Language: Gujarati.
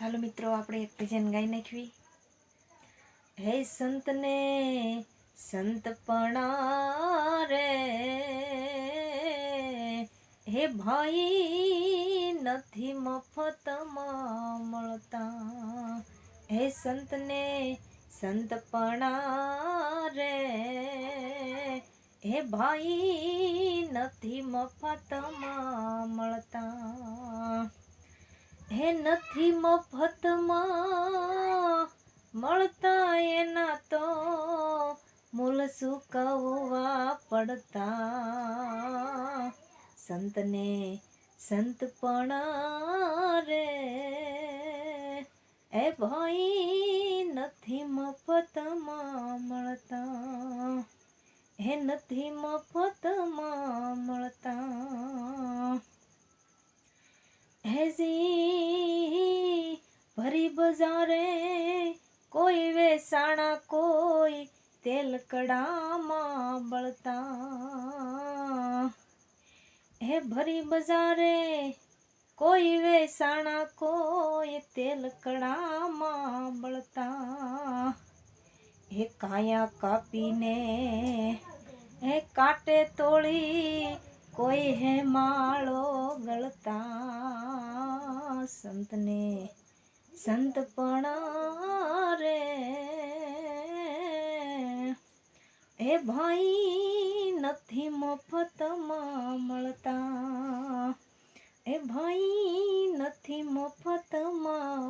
ચાલો મિત્રો, આપણે એક ભજન ગાઈ નાખવી. હે સંતને સંતપણા રે. હે ભાઈ, નથી મફતમાં મળતા. હે સંતને સંતપણા રે. હે ભાઈ, નથી મફતમાં મળતા. નથી મફતમાં. મળતા એના તો મૂલ સુકવવા પડતા. સંતને સંતપણા રે. એ ભાઈ નથી મફતમાં મળતા. હે નથી મફતમાં મળતા. હેજી ભરી બજારે, કોઈ વેસાણા, કોઈ તેલ કડામાં બળતા. હે ભરી બજારે, કોઈ વેસાણા, કોઈ તેલ કડામાં બળતા. હે કાયા કાપીને, હે કાટે તોળી, કોઈ હે માળો ગળતા. સંતને સંતપણા રે એ ભાઈ નથી મફતમાં મળતા એ ભાઈ નથી મફતમાં